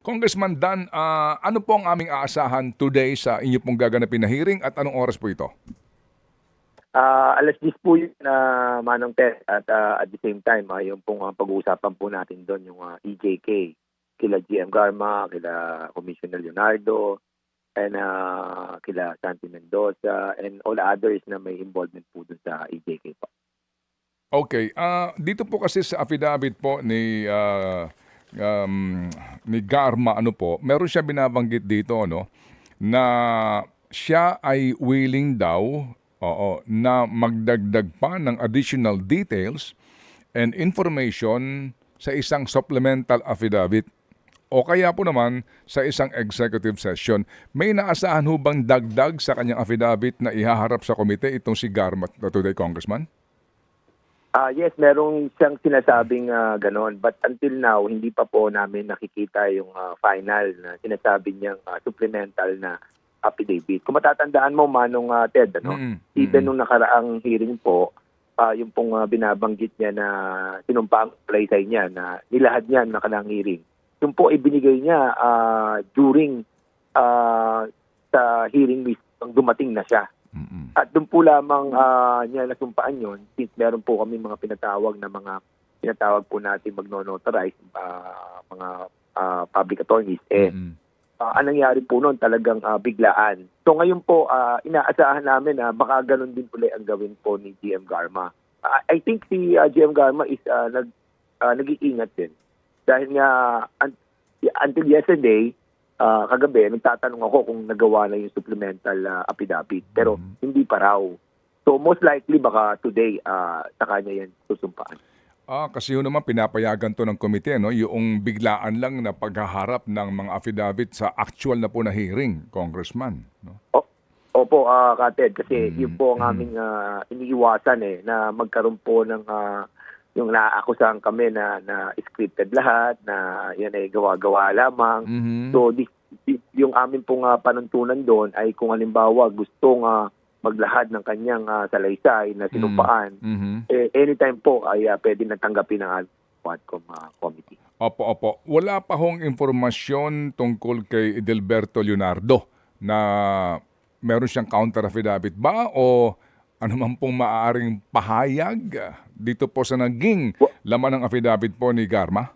Congressman Dan, ah, ano po ang aming aasahan today sa inyo pong gaganapin na hearing at anong oras po ito? Ah, alas 10 po yun na Manong Ted at ah, at the same time ah, yung pong ah, pag-uusapan po natin doon yung ah, EJK kila GM Garma, kila Commissioner Leonardo, and ah, kila Santi Mendoza, and all others na may involvement po doon sa EJK po. Okay, ah, dito po kasi sa affidavit po ni ah, um, ni Garma ano po, meron siya binabanggit dito no na siya ay willing daw oo, na magdagdag pa ng additional details and information sa isang supplemental affidavit o kaya po naman sa isang executive session. May naasahan ho bang dagdag sa kanyang affidavit na ihaharap sa komite itong si Garma today, Congressman? Ah, yes, merong siyang sinasabing ah, ganon. But until now, hindi pa po namin nakikita yung ah, final na sinasabi niyang ah, supplemental na affidavit. Kung matatandaan mo, Manong ah, Ted, ano? Mm-mm. Even nung nakaraang hearing po, ah, yung pong ah, binabanggit niya na sinumpang playsay niya na nilahad niya na nakaraang hearing. Yung po ibinigay niya ah, during ah, sa hearing mismo, dumating na siya. Mm-mm. At doon po lamang ah, niya nasumpaan yon since meron po kami mga pinatawag na mga pinatawag po natin magno-notarize ah, mga ah, public attorneys. Eh, Mm-mm. ah, anong nangyari po noon talagang ah, biglaan. So ngayon po, ah, inaasahan namin na baka ganun din pala ang gawin po ni GM Garma. Ah, I think si ah, GM Garma is ah, nag, ah, nag-iingat din. Dahil nga, un- until yesterday, ah, kagabi, nagtatanong ako kung nagawa na yung supplemental ah, affidavit. Pero Mhm. hindi pa raw. So most likely baka today ah, sa kanya yan susumpaan. Ah, kasi yun naman pinapayagan to ng komite, no? Yung biglaan lang na paghaharap ng mga affidavit sa actual na po na hearing, Congressman. No? Opo, ah Kated, kasi Mm, yun po ang mm. aming ah, iniiwasan eh, na magkaroon po ng ah, yung naaakusahan kami na, na scripted lahat, na yan ay gawa-gawa lamang. Mhm. So, di, di- yung amin pong ah, panuntunan doon ay kung halimbawa gustong ah, maglahad ng kanyang ah, salaysay na sinumpaan, Mhm. eh, anytime po ay ah, pwede natanggapin ng Quadcom ah, committee. Opo, opo. Wala pa hong informasyon tungkol kay Edelberto Leonardo na meron siyang counter affidavit ba o ano man pong maaaring pahayag ah, dito po sa naging laman ng affidavit po ni Garma?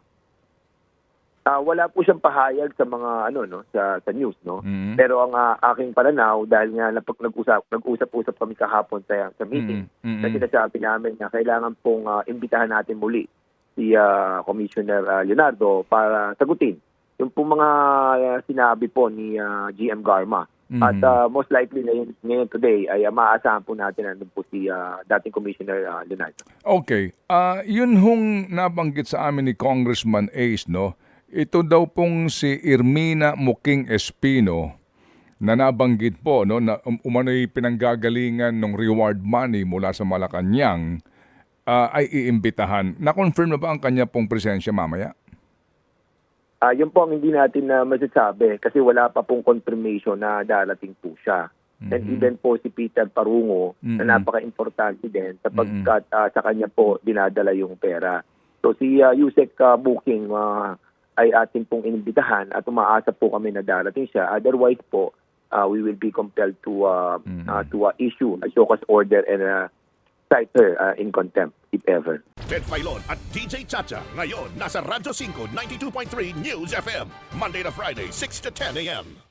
Ah, wala po siyang pahayag sa mga ano no sa sa news no. Mhm. Pero ang ah, aking pananaw dahil nga napag nag-usap nag-usap-usap kami kahapon sa sa meeting Mhm. na sinasabi namin na kailangan pong ah, imbitahan natin muli si ah, Commissioner ah, Leonardo para sagutin yung pong mga ah, sinabi po ni ah, GM Garma. Mhm. At ah, most likely ngayon, ngayon today ay ah, maaasahan po natin na nandun po si ah, dating Commissioner ah, Leonardo. Okay. Ah, yun hong nabanggit sa amin ni Congressman Ace, no? Ito daw pong si Irmina Muking Espino na nabanggit po, no, na um, umano'y pinanggagalingan ng reward money mula sa Malacanang ah, ay iimbitahan. Na-confirm na ba ang kanya pong presensya mamaya? Ah, yun po ang hindi natin na masasabi kasi wala pa pong confirmation na darating po siya. And Mhm. even po si Peter Parungo Mhm. na napaka-importante din sapagkat ah, sa kanya po dinadala yung pera. So si uh, Yusek ah, Booking ah, ay atin pong inimbitahan at umaasa po kami na darating siya. Otherwise po, ah, we will be compelled to ah, Mhm. ah, to ah, issue a show cause order and uh, her ah, in contempt if ever. Ted Filon at DJ Chacha. Ngayon, nasa Radyo 5, 92.3 News FM. Monday to Friday, 6 to 10 a.m.